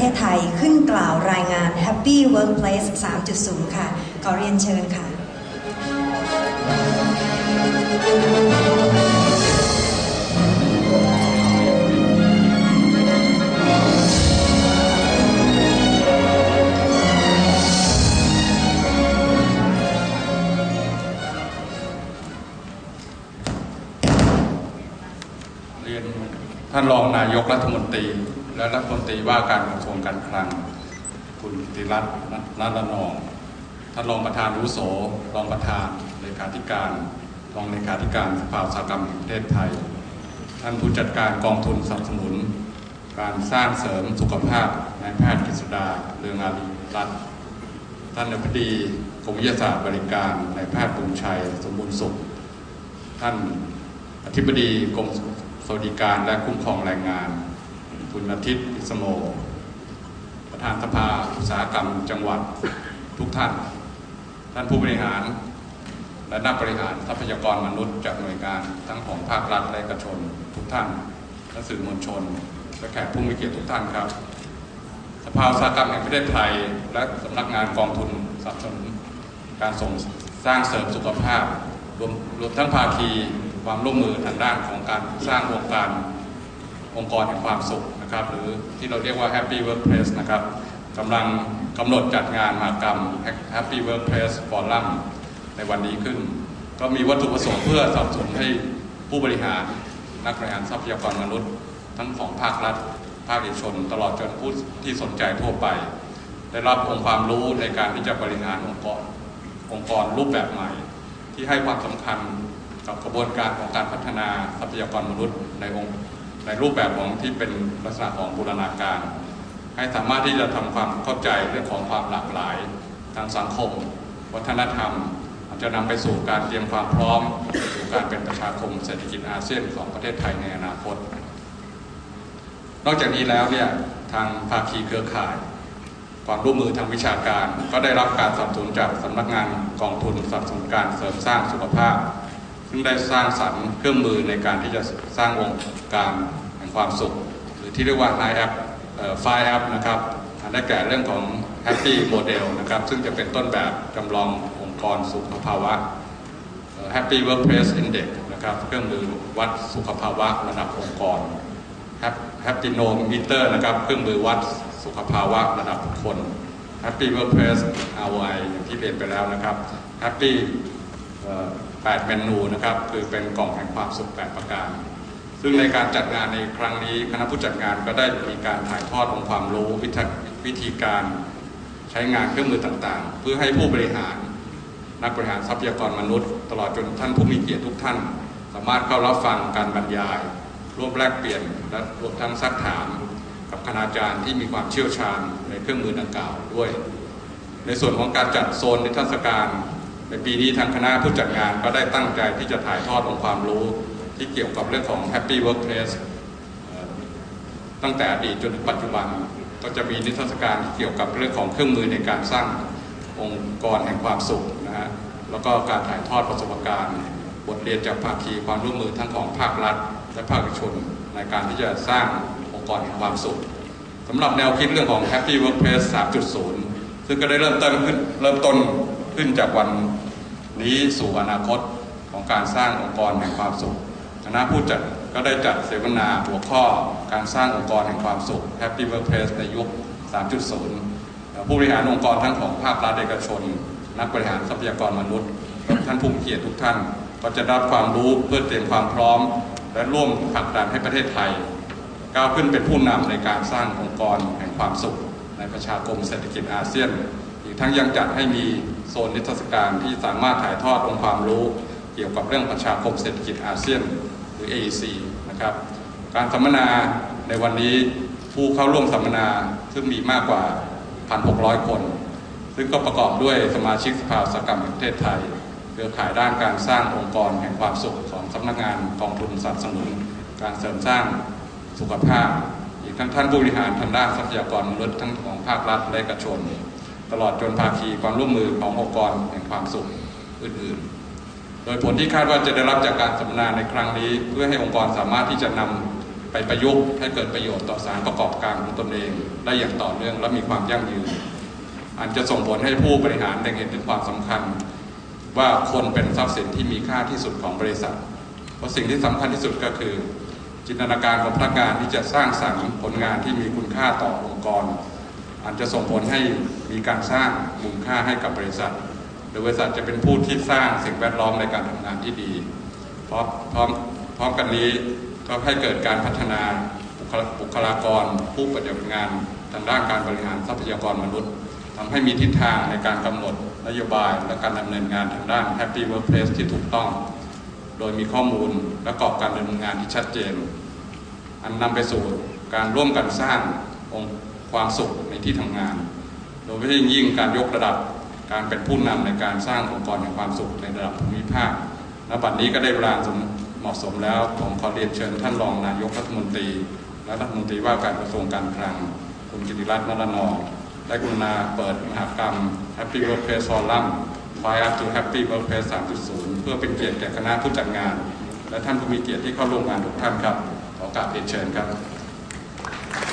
ทศไทยขึ้นกล่าวรายงาน Happy Workplace 3.0 ค่ะขอเรียนเชิญค่ะ เรียนท่านรองนายกรัฐมนตรี และรัฐมนตรีว่าการกระทรวงการคลัง คุณติรัตน์นัทนองท่านรองประธานอาวุโสรองประธานเลขาธิการรองเลขาธิการสภาอุตสาหกรรมแห่งประเทศไทย ท่านผู้จัดการกองทุนสนับสนุน การสร้างเสริมสุขภาพนายแพทย์กฤษดาเรืองอารีรัตน์ท่านอธิบดีกรมวิทยาศาสตร์บริการนายแพทย์บุญชัย สมบูรณ์สุข ท่านอธิบดีกรมสวัสดิการและคุ้มครองแรงงาน อาทิตย์อิสโมประธานสภาอุตสาหกรรมจังหวัดทุกท่าน ท่านผู้บริหาร และนักบริหารทรัพยากรมนุษย์จากหน่วยงานทั้งของภาครัฐและเอกชน ทุกท่านและสื่อมวลชนและแขกผู้มีเกียรติทุกท่านครับ สภาอุตสาหกรรมแห่งประเทศไทย และสำนักงานกองทุนสนับสนุนการส่งสร้างเสริมสุขภาพรวมรวมทั้งภาคีความร่วมมือทางด้านของการสร้างองค์การองค์กรแห่งความสุข นะครับหรือที่เราเรียกว่า Happy Workplace นะครับกำลังกำหนดจัดงานมากรรม Happy Workplace Forum ในวันนี้ขึ้น ก็มีวัตถุประสงค์เพื่อสนับสนุนให้ผู้บริหารนักบริหารทรัพยากรมนุษย์ ทั้งของภาครัฐ ภาคเอกชน ตลอดจนผู้ที่สนใจทั่วไป ได้รับองค์ความรู้ในการที่จะบริหารองค์กรองค์กรรูปแบบใหม่ ที่ให้ความสำคัญกับกระบวนการของการพัฒนาทรัพยากรมนุษย์ในองค์ ในรูปแบบของที่เป็นลักษณะของบูรณาการ ให้สามารถที่จะทำความเข้าใจเรื่องของความหลากหลาย ทางสังคม วัฒนธรรม จะนำไปสู่การเตรียมความพร้อมสู่การเป็นประชาคมเศรษฐกิจอาเซียนของประเทศไทยในอนาคต นอกจากนี้แล้วเนี่ยทางภาคีเครือข่าย ความร่วมมือทางวิชาการ ก็ได้รับการสนับสนุนจากสำนักงานกองทุนสนับสนุนการเสริมสร้างสุขภาพ ซึ่งได้สร้างสรรค์เครื่องมือในการที่จะสร้างวงค์การแห่งความสุข หรือที่เรียกว่า i App ไฟแอปนะครับอันได้แก่เรื่องของ Happy Model นะครับซึ่งจะเป็นต้นแบบจำลององค์กรสุขภาวะ Happy Workplace Index นะครับเครื่องมือวัดสุขภาวะระดับองค์กร Happy No Meter นะครับเครื่องมือวัดสุขภาวะระดับคคล Happy Workplace ROI อย่างที่เรียนไปแล้วนะครับ Happy 8เมนูนะครับคือเป็นกล่องแห่งความสุข 8 ประการ ซึ่งในการจัดงานในครั้งนี้คณะผู้จัดงานก็ได้มีการถ่ายทอดองค์ความรู้วิธีวิธีการใช้งานเครื่องมือต่างๆ เพื่อให้ผู้บริหาร นักบริหารทรัพยากรมนุษย์ ตลอดจนท่านผู้มีเกียรติทุกท่าน สามารถเข้ารับฟังการบรรยาย ร่วมแลกเปลี่ยนและรวมทั้งซักถาม กับคณาจารย์ที่มีความเชี่ยวชาญในเครื่องมือดังกล่าวด้วย ในส่วนของการจัดโซนนิทรรศการ ในปีนี้ทางคณะผู้จัดงานก็ได้ตั้งใจที่จะถ่ายทอดองค์ความรู้ที่เกี่ยวกับเรื่องของ Happy Workplace เอ่อตั้งแต่อดีตจนถึงปัจจุบันก็จะมีนิทรรศการที่เกี่ยวกับเรื่องของเครื่องมือในการสร้างองค์กรแห่งความสุขนะฮะแล้วก็การถ่ายทอดประสบการณ์ บทเรียนจากภาคีความร่วมมือทั้งของภาครัฐ และภาคเอกชนในการที่จะสร้างองค์กรแห่งความสุขสำหรับแนวคิดเรื่องของ Happy Workplace 3.0 ซึ่งก็ได้เริ่มต้นขึ้นเริ่มต้นขึ้นจากวัน นี้สู่อนาคตของการสร้างองค์กรแห่งความสุขคณะผู้จัดก็ได้จัดเสวนาหัวข้อการสร้างองค์กรแห่งความสุข Happy Workplace ในยุค 3.0 ผู้บริหารองค์กรทั้งของภาครัฐเอกชน นักบริหารทรัพยากรมนุษย์ท่านผู้มีเกียรติทุกท่าน ก็จะรับความรู้เพื่อเตรียมความพร้อม และร่วมผลักดันให้ประเทศไทย ก้าวขึ้นเป็นผู้นำในการสร้างองค์กรแห่งความสุข ในประชาคมเศรษฐกิจอาเซียน อีกทั้งยังจัดให้มีโซนนิทรรศการที่สามารถถ่ายทอดองค์ความรู้ เกี่ยวกับเรื่องประชาคมเศรษฐกิจอาเซียนหรือ AEC นะครับ การสัมมนาในวันนี้ผู้เข้าร่วมสัมมนาซึ่งมีมากกว่า 1,600 คน ซึ่งก็ประกอบด้วยสมาชิกสภาสกรรมแห่งประเทศไทย เครือข่ายด้านการสร้างองค์กรแห่งความสุขของสำนักงานกองทุนสนับสนุน การเสริมสร้างสุขภาพ อีกทั้งท่านผู้บริหารทางด้านทรัพยากรมนุษย์ทั้งของภาครัฐและเอกชน ตลอดจนภาคีความร่วมมือขององค์กรแห่งความสุขอื่นๆ โดยผลที่คาดว่าจะได้รับจากการสัมมนาในครั้งนี้ เพื่อให้องค์กรสามารถที่จะนำไปประยุกต์ให้เกิดประโยชน์ต่อสารประกอบการของตนเอง ได้อย่างต่อเนื่องและมีความยั่งยืนอาจจะส่งผลให้ผู้บริหารได้เห็นถึงความสำคัญ ว่าคนเป็นทรัพย์สินที่มีค่าที่สุดของบริษัท เพราะสิ่งที่สำคัญที่สุดก็คือ จินตนาการของพนักงานที่จะสร้างสรรค์ผลงานที่มีคุณค่าต่อองค์กร อาจจะส่งผลให้มีการสร้างมูลค่าให้กับบริษัทหรือบริษัทจะเป็นผู้ที่สร้างสิ่งแวดล้อมในการทำงานที่ดีพร้อมพร้อมพร้อมกันนี้ก็ให้เกิดการพัฒนาบุคลากร ผู้ปฏิบัติงานทางด้านการบริหารทรัพยากรมนุษย์ทำให้มีทิศทางในการกำหนดนโยบายและการดำเนินงานทางด้าน Happy Workplace ที่ถูกต้อง โดยมีข้อมูลและกรอบการดำเนินงานที่ชัดเจน อันนำไปสู่การร่วมกันสร้างองค์ ความสุขในที่ทำงาน โดยเฉพาะยิ่งการยกระดับการเป็นผู้นำในการสร้างองค์กรแห่งความสุขในระดับภูมิภาคณบัดนี้ก็ได้เวลาสมเหมาะสมแล้วผมขอเรียนเชิญท่านรองนายกรัฐมนตรี และรัฐมนตรีว่าการกระทรวงการคลัง คุณกิติรัตน์นรนองได้กรุณาเปิดมหากรรม Happy Workplace Forum Fire Up to Happy Workplace 3.0 เพื่อเป็นเกียรติแก่คณะผู้จัดงาน และท่านผู้มีเกียรติที่เข้าร่วมงานทุกท่านครับ ขอกราบเรียนเชิญครับ